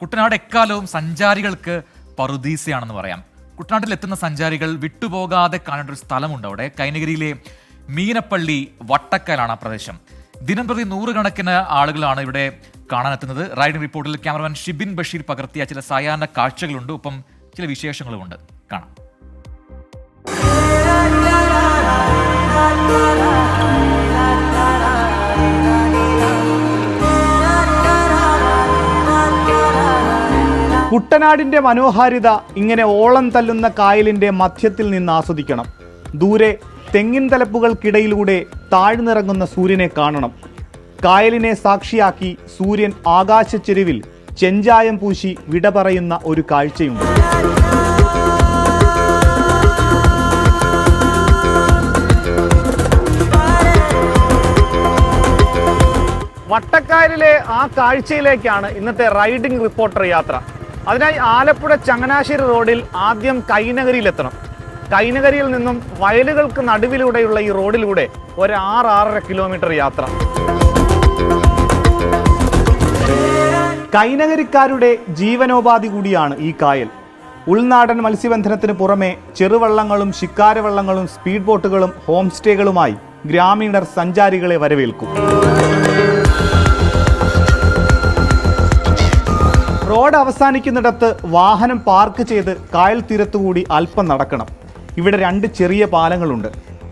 കുട്ടനാട് എക്കാലവും സഞ്ചാരികൾക്ക് പറുദീസയാണെന്ന് പറയാം. കുട്ടനാട്ടിൽ എത്തുന്ന സഞ്ചാരികൾ വിട്ടുപോകാതെ കാണേണ്ട ഒരു സ്ഥലമുണ്ട് അവിടെ. കൈനഗിരിയിലെ മീനപ്പള്ളി വട്ടക്കാലാണ് ആ പ്രദേശം. ദിനം പ്രതി നൂറുകണക്കിന് ആളുകളാണ് ഇവിടെ കാണാനെത്തുന്നത്. റൈഡിംഗ് റിപ്പോർട്ടിൽ ക്യാമറമാൻ ഷിബിൻ ബഷീർ പകർത്തിയ ചില സായാഹ്ന കാഴ്ചകളുണ്ട്. ഒപ്പം ചില വിശേഷങ്ങളുമുണ്ട്. കാണാം. കുട്ടനാടിന്റെ മനോഹാരിത ഇങ്ങനെ ഓളം തല്ലുന്ന കായലിന്റെ മധ്യത്തിൽ നിന്ന് ആസ്വദിക്കണം. ദൂരെ തെങ്ങിൻ തലപ്പുകൾക്കിടയിലൂടെ താഴ്ന്നിറങ്ങുന്ന സൂര്യനെ കാണണം. കായലിനെ സാക്ഷിയാക്കി സൂര്യൻ ആകാശച്ചെരുവിൽ ചെഞ്ചായം പൂശി വിട പറയുന്ന ഒരു കാഴ്ചയുണ്ട്. വട്ടക്കായലിലെ ആ കാഴ്ചയിലേക്കാണ് ഇന്നത്തെ റൈഡിംഗ് റിപ്പോർട്ടർ യാത്ര. അതിനായി ആലപ്പുഴ ചങ്ങനാശ്ശേരി റോഡിൽ ആദ്യം കൈനഗരിയിലെത്തണം. കൈനഗരിയിൽ നിന്നും വയലുകൾക്ക് നടുവിലൂടെയുള്ള ഈ റോഡിലൂടെ ഒരു ആറ് ആറര കിലോമീറ്റർ യാത്ര. കൈനഗരിക്കാരുടെ ജീവനോപാധി കൂടിയാണ് ഈ കായൽ. ഉൾനാടൻ മത്സ്യബന്ധനത്തിന് പുറമെ ചെറുവള്ളങ്ങളും ശിക്കാരവള്ളങ്ങളും സ്പീഡ് ബോട്ടുകളും ഹോം സ്റ്റേകളുമായി ഗ്രാമീണർ സഞ്ചാരികളെ വരവേൽക്കും. റോഡ് അവസാനിക്കുന്നിടത്ത് വാഹനം പാർക്ക് ചെയ്ത് കായൽ തീരത്തുകൂടി അല്പം നടക്കണം. ഇവിടെ രണ്ട് ചെറിയ പാലങ്ങളുണ്ട്.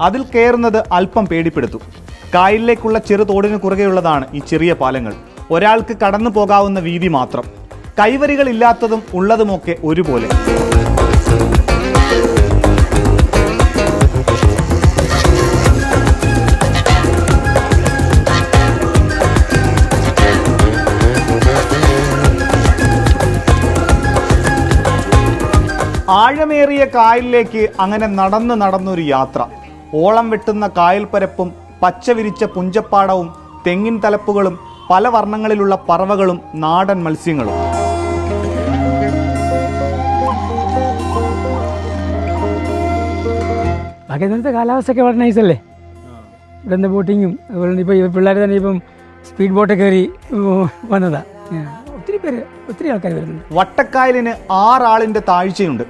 അതിൽ കയറുന്നത് അല്പം പേടിപ്പെടുത്തും. കായലിലേക്കുള്ള ചെറു തോടിന് കുറുകെയുള്ളതാണ് ഈ ചെറിയ പാലങ്ങൾ. ഒരാൾക്ക് കടന്നു പോകാവുന്ന വീതി മാത്രം. കൈവരികളില്ലാത്തതും ഉള്ളതുമൊക്കെ ഒരുപോലെ. ആഴമേറിയ കായലിലേക്ക് അങ്ങനെ നടന്ന് നടന്നൊരു യാത്ര. ഓളം വെട്ടുന്ന കായൽപ്പരപ്പും പച്ച വിരിച്ച പുഞ്ചപ്പാടവും തെങ്ങിൻ തലപ്പുകളും പല വർണങ്ങളിലുള്ള പറവകളും നാടൻ മത്സ്യങ്ങളും. ബാക്കി ഇന്നത്തെ കാലാവസ്ഥയൊക്കെ വളരെ നൈസല്ലേ ഇവിടെ ബോട്ടിങ്ങും അതുപോലെ ഇപ്പോൾ പിള്ളേർ തന്നെ ഇപ്പം സ്പീഡ് ബോട്ട് കയറി ഉം, വന്നതാ. ആ, ഒത്തിരി പേര് ഒത്തിരി ആൾക്കാർ വരുന്നുണ്ട്. വട്ടക്കായലിന് ആറാളിന്റെ താഴ്ചയുണ്ട്.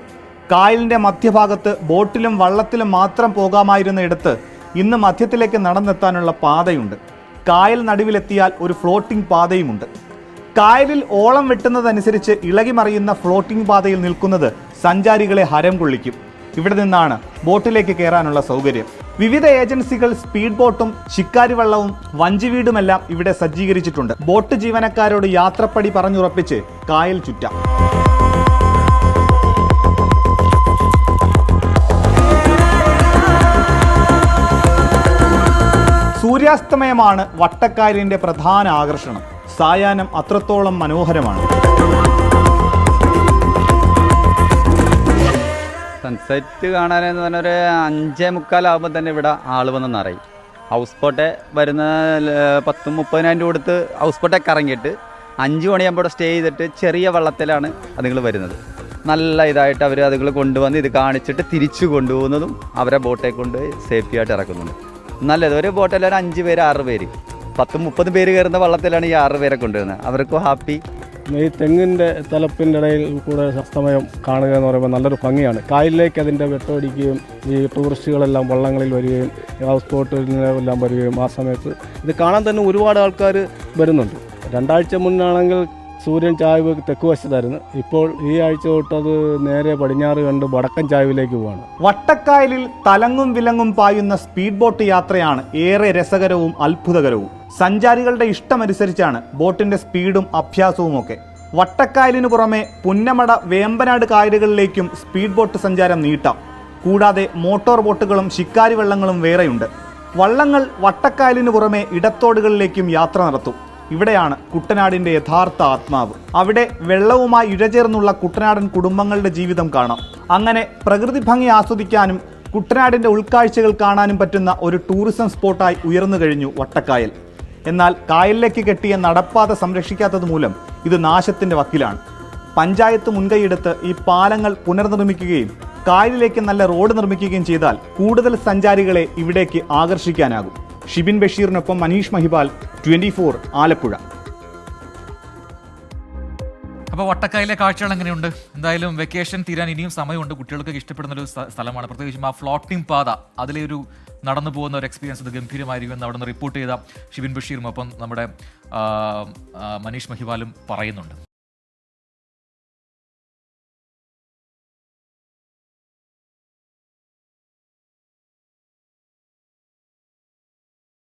കായലിന്റെ മധ്യഭാഗത്ത് ബോട്ടിലും വള്ളത്തിലും മാത്രം പോകാമായിരുന്ന ഇടത്ത് ഇന്ന് മധ്യത്തിലേക്ക് നടന്നെത്താനുള്ള പാതയുണ്ട്. കായൽ നടുവിലെത്തിയാൽ ഒരു ഫ്ലോട്ടിംഗ് പാതയുമുണ്ട്. കായലിൽ ഓളം വെട്ടുന്നതനുസരിച്ച് ഇളകി മറിയുന്ന ഫ്ലോട്ടിംഗ് പാതയിൽ നിൽക്കുന്നത് സഞ്ചാരികളെ ഹരം കൊള്ളിക്കും. ഇവിടെ നിന്നാണ് ബോട്ടിലേക്ക് കയറാനുള്ള സൗകര്യം. വിവിധ ഏജൻസികൾ സ്പീഡ് ബോട്ടും ശിക്കാരി വള്ളവും വഞ്ചിവീടുമെല്ലാം ഇവിടെ സജ്ജീകരിച്ചിട്ടുണ്ട്. ബോട്ട് ജീവനക്കാരോട് യാത്രപ്പടി പറഞ്ഞുറപ്പിച്ച് കായൽ ചുറ്റാം. സൂര്യാസ്തമയമാണ് വട്ടക്കായലിന്റെ പ്രധാന ആകർഷണം. സായാഹ്നം അത്രത്തോളം മനോഹരമാണ്. സൺസെറ്റ് കാണാനെന്ന് പറഞ്ഞാൽ ഒരു അഞ്ചേ മുക്കാലാകുമ്പോൾ തന്നെ ഇവിടെ ആൾ വന്ന് നിറയും. ഹൗസ് ബോട്ടെ വരുന്ന പത്തും മുപ്പതിനായിരം രൂപ കൊടുത്ത് ഹൗസ് ബോട്ടൊക്കെ ഇറങ്ങിയിട്ട് അഞ്ച് മണിയാകുമ്പോൾ ഇവിടെ സ്റ്റേ ചെയ്തിട്ട് ചെറിയ വള്ളത്തിലാണ് അതുങ്ങൾ വരുന്നത്. നല്ല ഇതായിട്ട് അവർ അതുങ്ങൾ കൊണ്ടുവന്ന് ഇത് കാണിച്ചിട്ട് തിരിച്ചു കൊണ്ടുപോകുന്നതും അവരെ ബോട്ടെ കൊണ്ട് സേഫ്റ്റി ആയിട്ട് ഇറക്കുന്നുണ്ട് നല്ലത് ഒരു ബോട്ടിൽ ഒരു അഞ്ച് പേര് ആറ് പേര്. പത്തും മുപ്പതും പേര് കയറുന്ന വള്ളത്തിലാണ് ഈ ആറ് പേരെ കൊണ്ടുവരുന്നത്. അവർക്കും ഹാപ്പി ഈ തെങ്ങിന്റെ തലപ്പിന്റെ ഇടയിൽ കൂടെ സസ്തമയം കാണുക എന്ന് പറയുമ്പോൾ നല്ലൊരു ഭംഗിയാണ്. കായലിലേക്ക് അതിന്റെ വെട്ടമടിക്കുകയും ഈ ടൂറിസ്റ്റുകളെല്ലാം വള്ളങ്ങളിൽ വരികയും ഹൗസ് ബോട്ടിലെല്ലാം വരികയും ആ സമയത്ത് ഇത് കാണാൻ തന്നെ ഒരുപാട് ആൾക്കാർ വരുന്നുണ്ട്. രണ്ടാഴ്ച മുന്നാണെങ്കിൽ സൂര്യൻ ചായ്വ് തെക്ക് വശത്തായിരുന്നു. ഇപ്പോൾ ഈ ആഴ്ച തൊട്ട് അത് നേരെ പടിഞ്ഞാറ് കണ്ട് വടക്കൻ ചായ്വിലേക്ക് പോവാണ്. വട്ടക്കായലിൽ തലങ്ങും വിലങ്ങും പായുന്ന സ്പീഡ് ബോട്ട് യാത്രയാണ് ഏറെ രസകരവും അത്ഭുതകരവും. സഞ്ചാരികളുടെ ഇഷ്ടമനുസരിച്ചാണ് ബോട്ടിന്റെ സ്പീഡും അഭ്യാസവും ഒക്കെ വട്ടക്കായലിനു പുറമെ പുന്നമട വേമ്പനാട് കായലുകളിലേക്കും സ്പീഡ് ബോട്ട് സഞ്ചാരം നീട്ടാം. കൂടാതെ മോട്ടോർ ബോട്ടുകളും ശിക്കാരി വള്ളങ്ങളും വേറെയുണ്ട്. വള്ളങ്ങൾ വട്ടക്കായലിനു പുറമെ ഇടത്തോടുകളിലേക്കും യാത്ര നടത്തും. ഇവിടെയാണ് കുട്ടനാടിന്റെ യഥാർത്ഥ ആത്മാവ്. അവിടെ വെള്ളവുമായി ഇഴചേർന്നുള്ള കുട്ടനാടൻ കുടുംബങ്ങളുടെ ജീവിതം കാണാം. അങ്ങനെ പ്രകൃതി ഭംഗി ആസ്വദിക്കാനും കുട്ടനാടിന്റെ ഉൾക്കാഴ്ചകൾ കാണാനും പറ്റുന്ന ഒരു ടൂറിസം സ്പോട്ടായി ഉയർന്നു കഴിഞ്ഞു വട്ടക്കായൽ. എന്നാൽ കായലിലേക്ക് കെട്ടിയ നടപ്പാത സംരക്ഷിക്കാത്തത് മൂലം ഇത് നാശത്തിന്റെ വക്കിലാണ്. പഞ്ചായത്ത് മുൻകൈയെടുത്ത് ഈ പാലങ്ങൾ പുനർനിർമ്മിക്കുകയും കായലിലേക്ക് നല്ല റോഡ് നിർമ്മിക്കുകയും ചെയ്താൽ കൂടുതൽ സഞ്ചാരികളെ ഇവിടേക്ക് ആകർഷിക്കാനാകും. ഷിബിൻ ബഷീറിനൊപ്പം മനീഷ് മഹിബാൽ ട്വന്റി ആലപ്പുഴ. അപ്പോൾ വട്ടക്കായലിലെ കാഴ്ചകൾ എങ്ങനെയുണ്ട്? എന്തായാലും വെക്കേഷൻ തീരാൻ ഇനിയും സമയമുണ്ട്. കുട്ടികൾക്കൊക്കെ ഇഷ്ടപ്പെടുന്ന ഒരു സ്ഥലമാണ്. പ്രത്യേകിച്ചും ആ ഫ്ലോട്ടിംഗ് പാത അതിലെ ഒരു നടന്നു പോകുന്ന ഒരു എക്സ്പീരിയൻസ് അത് ഗംഭീരമായിരിക്കും എന്ന് അവിടെ നിന്ന് റിപ്പോർട്ട് ചെയ്ത ഷിബിൻ ബഷീറും ഒപ്പം നമ്മുടെ മനീഷ് മഹിവാലും പറയുന്നുണ്ട്.